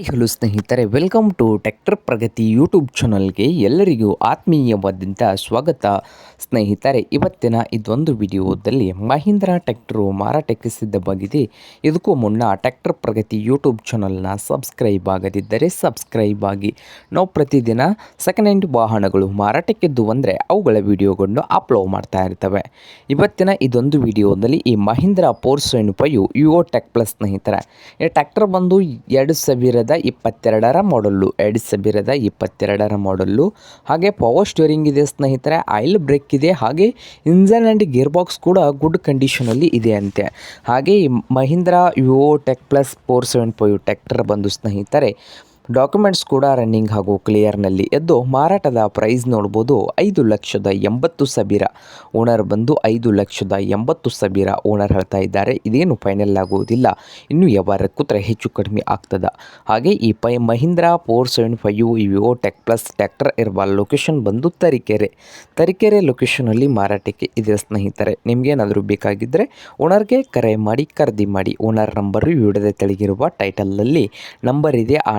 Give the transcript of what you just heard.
Hello ಸ್ನೇಹಿತರೆ welcome to tractor Pragati YouTube ಚಾನಲ್ಗೆ ಎಲ್ಲರಿಗೂ ಆತ್ಮೀಯವಾದಂಥ ಸ್ವಾಗತ. ಸ್ನೇಹಿತರೆ, ಇವತ್ತಿನ ಇದೊಂದು ವಿಡಿಯೋದಲ್ಲಿ ಮಹೀಂದ್ರ ಟ್ಯಾಕ್ಟರು ಮಾರಾಟಕ್ಕೆ ಸಿದ್ಧವಾಗಿದೆ. ಇದಕ್ಕೂ ಮುನ್ನ ಟ್ಯಾಕ್ಟರ್ ಪ್ರಗತಿ ಯೂಟ್ಯೂಬ್ ಚಾನಲ್ನ ಸಬ್ಸ್ಕ್ರೈಬ್ ಆಗದಿದ್ದರೆ ಸಬ್ಸ್ಕ್ರೈಬ್ ಆಗಿ. ನಾವು ಪ್ರತಿದಿನ ಸೆಕೆಂಡ್ ಹ್ಯಾಂಡ್ ವಾಹನಗಳು ಮಾರಾಟಕ್ಕಿದ್ದು ಅಂದರೆ ಅವುಗಳ ವಿಡಿಯೋಗಳನ್ನು ಅಪ್ಲೋಡ್ ಮಾಡ್ತಾ ಇರ್ತವೆ. ಇವತ್ತಿನ ಇದೊಂದು ವಿಡಿಯೋದಲ್ಲಿ ಈ Mahindra four seven five U tech plus ಸ್ನೇಹಿತರೆ, ಈ ಟ್ಯಾಕ್ಟರ್ ಬಂದು ಎರಡು ಸಾವಿರದ ಇಪ್ಪತ್ತೆರಡರ ಮಾಡಲ್ಲು ಎರಡು ಸಾವಿರದ ಇಪ್ಪತ್ತೆರಡರ ಮಾಡಲ್ಲು ಹಾಗೆ ಪವರ್ ಸ್ಟೋರಿಂಗ್ ಇದೆ ಸ್ನೇಹಿತರೆ ಆಯಿಲ್ ಬ್ರೇಕ್ ಇದೆ, ಹಾಗೆ ಇಂಜನ್ ಆ್ಯಂಡ್ ಗೇರ್ ಬಾಕ್ಸ್ ಕೂಡ ಗುಡ್ ಕಂಡೀಷನಲ್ಲಿ ಇದೆ ಅಂತೆ. ಹಾಗೆ Mahindra U tech plus four seven five tractor ಬಂದು ಸ್ನೇಹಿತರೆ ಡಾಕ್ಯುಮೆಂಟ್ಸ್ ಕೂಡ ರನ್ನಿಂಗ್ ಹಾಗೂ ಕ್ಲಿಯರ್ನಲ್ಲಿ ಎದ್ದು ಮಾರಾಟದ ಪ್ರೈಸ್ ನೋಡ್ಬೋದು ಐದು ಲಕ್ಷದ ಎಂಬತ್ತು ಸಾವಿರ ಓನರ್ ಬಂದು ಐದು ಲಕ್ಷದ ಎಂಬತ್ತು ಸಾವಿರ ಓನರ್ ಹೇಳ್ತಾ ಇದ್ದಾರೆ. ಇದೇನು ಫೈನಲ್ ಆಗುವುದಿಲ್ಲ. ಇನ್ನು ವ್ಯವಹಾರ ಕೂತ್ರೆ ಹೆಚ್ಚು ಕಡಿಮೆ ಆಗ್ತದ. ಹಾಗೆ ಈ ಪೈ ಮಹೀಂದ್ರಾ ಫೋರ್ ಸೆವೆನ್ ಫೈವ್ ವಿವೋ ಟೆಕ್ ಪ್ಲಸ್ ಟ್ಯಾಕ್ಟರ್ ಇರುವ ಲೊಕೇಶನ್ ಬಂದು ತರೀಕೆರೆ. ತರೀಕೆರೆ ಲೊಕೇಶನಲ್ಲಿ ಮಾರಾಟಕ್ಕೆ ಇದೆ ಸ್ನೇಹಿತರೆ. ನಿಮಗೇನಾದರೂ ಬೇಕಾಗಿದ್ದರೆ ಓನರ್ಗೆ ಕರೆ ಮಾಡಿ, ಖರೀದಿ ಮಾಡಿ ಓನರ್ ನಂಬರು ವಿಡಿಯೋದ ತೆಳಗಿರುವ ಟೈಟಲ್ನಲ್ಲಿ ನಂಬರ್ ಇದೆ. ಆ